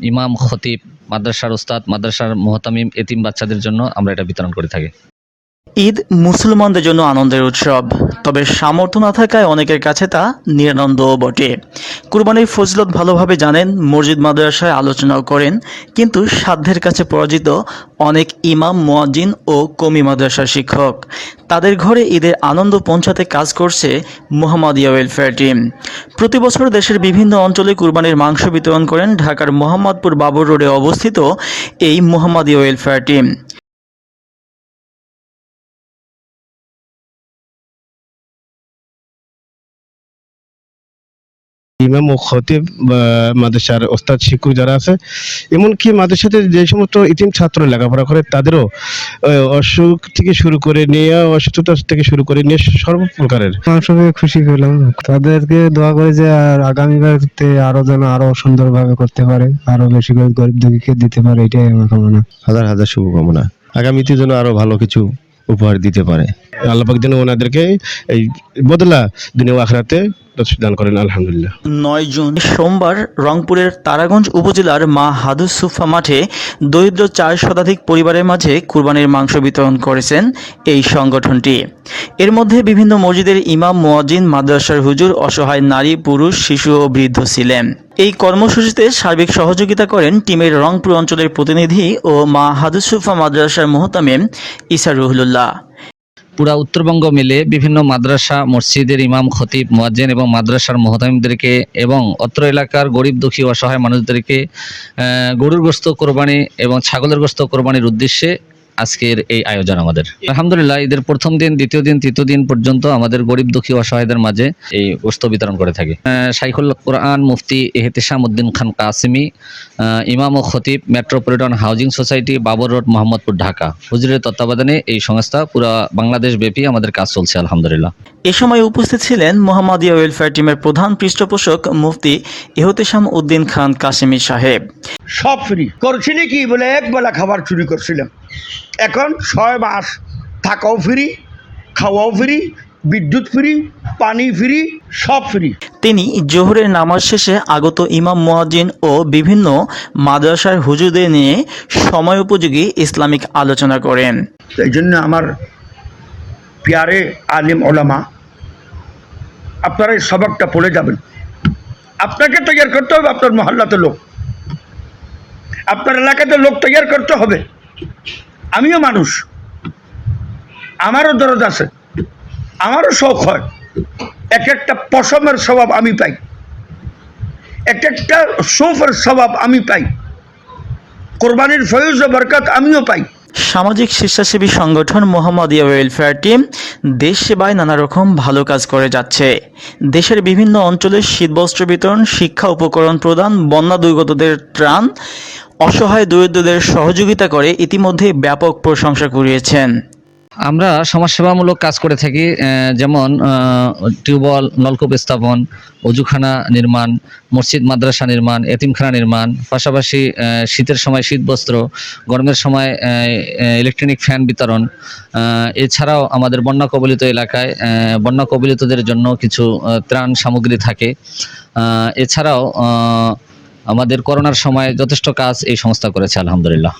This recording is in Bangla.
ইমাম খতিব মাদ্রাসার উস্তাদ মাদ্রাসার মোহতামিম এতিম বাচ্চাদের জন্য আমরা এটা বিতরণ করে থাকি। ঈদ মুসলমানদের জন্য আনন্দের উৎসব। তবে সামর্থ্য না থাকায় অনেকের কাছে তা নিরানন্দও বটে। কুরবানির ফজলত ভালোভাবে জানেন, মসজিদ মাদ্রাসায় আলোচনাও করেন, কিন্তু সাধ্যের কাছে পরাজিত অনেক ইমাম মোয়াজিন ও কমি মাদ্রাসার শিক্ষক। তাদের ঘরে ঈদের আনন্দ পৌঁছাতে কাজ করছে মোহাম্মদিয়া ওয়েলফেয়ার টিম প্রতি বছর দেশের বিভিন্ন অঞ্চলে কুরবানির মাংস বিতরণ করেন ঢাকার মোহাম্মদপুর বাবর রোডে অবস্থিত এই মোহাম্মদিয়া ওয়েলফেয়ার টিম ইমাম ও খতিব মাদ্রাসার ওস্তাদ শিক্ষক যারা আছে এমনকি মাদ্রাসাতে যে সমস্ত ইতিম ছাত্র লেখাপড়া করে তাদেরও অসুখ থেকে শুরু করে নিয়ে অসুস্থতা থেকে শুরু করে নিয়ে সর্বপ্রকারের। মাংস খুশি পেলাম তাদেরকে দোয়া করে যে আর আগামীবার আরও যেন আরও সুন্দরভাবে করতে পারে আরও বেশি করে গরিব দুঃখীকে দিতে পারে এটাই আমার কামনা। হাজার হাজার শুভকামনা। আগামীতে যেন আরও ভালো কিছু উপহার দিতে পারে। আল্লাহ পাক যেন ওনাদেরকে এই বদলা দিনে আখরাতে দান করেন, আলহামদুলিল্লাহ। নয় জুন সোমবার রংপুরের তারাগঞ্জ উপজেলার মা হাদুস সুফা মাঠে দরিদ্র চার শতাধিক পরিবারের মাঝে কুরবানির মাংস বিতরণ করেছেন এই সংগঠনটি। এর মধ্যে বিভিন্ন মসজিদের ইমাম মোয়াজিন মাদ্রাসার হুজুর, অসহায় নারী, পুরুষ, শিশু ও বৃদ্ধ ছিলেন। এই কর্মসূচিতে সার্বিক সহযোগিতা করেন টিমের রংপুর অঞ্চলের প্রতিনিধি ও মা হাদুস সুফা মাদ্রাসার মোহতামেম ইসা রুহুল্লাহ পুরা উত্তরবঙ্গ মিলে বিভিন্ন মাদ্রাসা, মসজিদের ইমাম, খতিব, মোয়াজ্জেন এবং মাদ্রাসার মহতামিমদেরকে এবং অত্র এলাকার গরিব, দুঃখী অসহায় মানুষদেরকে গরুর গ্রস্ত কোরবানি এবং ছাগলের গ্রস্ত কোরবানির উদ্দেশ্যে আজকের এই আয়োজন আমাদের। আলহামদুলিল্লাহ ঈদের প্রথম দিন দ্বিতীয় দিন তৃতীয় দিন পর্যন্ত আমাদের গরিব দুঃখী অসহায়দের মাঝে এই গোস্ত বিতরণ করে থাকি। শাইখুল কোরআন মুফতি এহতেশাম উদ্দিন খান কাসিমি ইমাম ও খতিব metropolitan housing society Babar road Mohammadpur Dhaka. হুজুরের তত্ত্বাবধানে এই সংস্থা পুরা বাংলাদেশ ব্যাপী আমাদের কাজ চলছে আলহামদুলিল্লাহ। এ সময় উপস্থিত ছিলেন মোহাম্মদিয়া ওয়েলফেয়ার টিমের প্রধান পৃষ্ঠপোষক মুফতি ইহতেশাম উদ্দিন খান কাশিমি সাহেব। সব ফ্রি করছিলি কি বলে এক বেলা খাবার চুরি করছিলাম। এখন ছয় মাস থাকাও ফ্রি খাওয়াও ফ্রি বিদ্যুৎ ফ্রি পানি ফ্রি সব ফ্রি। তিনি জোহরের নামাজ শেষে আগত ইমাম মুয়াজ্জিন ও বিভিন্ন মাদ্রাসার হুজুরদের নিয়ে সময় উপযোগী ইসলামিক আলোচনা করেন। এই জন্য আমার পিয়ারে আলিম ওলামা আপনারা এই সবকটা পড়ে যাবেন। আপনাকে তৈরি করতে হবে আপনার মহল্লাতে লোক। আপনার এলাকাতে লোক তৈরি করতে হবে। আমিও মানুষ। আমারও দরদ আছে। আমারও শখ হয়। এক একটা পশমের স্বভাব আমি পাই। এক একটা সোফের স্বভাব আমি পাই। কোরবানির ফয়ুজ বরকত আমিও পাই। সামাজিক স্বেচ্ছাসেবী সংগঠন মোহাম্মদিয়া ওয়েলফেয়ার টিম দেশ সেবায় নানা রকম ভালো কাজ করে যাচ্ছে। দেশের বিভিন্ন অঞ্চলে শীতবস্ত্র বিতরণ, শিক্ষা উপকরণ প্রদান, বন্যা দুর্গতদের ত্রাণ, অসহায় দরিদ্রদের সহযোগিতা করে ইতিমধ্যে ব্যাপক প্রশংসা কুড়িয়েছেন। আমরা সমাজসেবামূলক কাজ করে থাকি যেমন টিউবওয়েল, নলকূপ স্থাপন, অজুখানা নির্মাণ, মসজিদ, মাদ্রাসা নির্মাণ, এতিমখানা নির্মাণ, পাশাপাশি শীতের সময় শীতবস্ত্র গরমের সময় ইলেকট্রনিক ফ্যান বিতরণ এছাড়াও আমাদের বন্যা কবলিত এলাকায় বন্যা কবলিতদের জন্য কিছু ত্রাণ সামগ্রী থাকে। এছাড়াও আমাদের করোনার সময় যথেষ্ট কাজ এই সংস্থা করেছে, আলহামদুলিল্লাহ।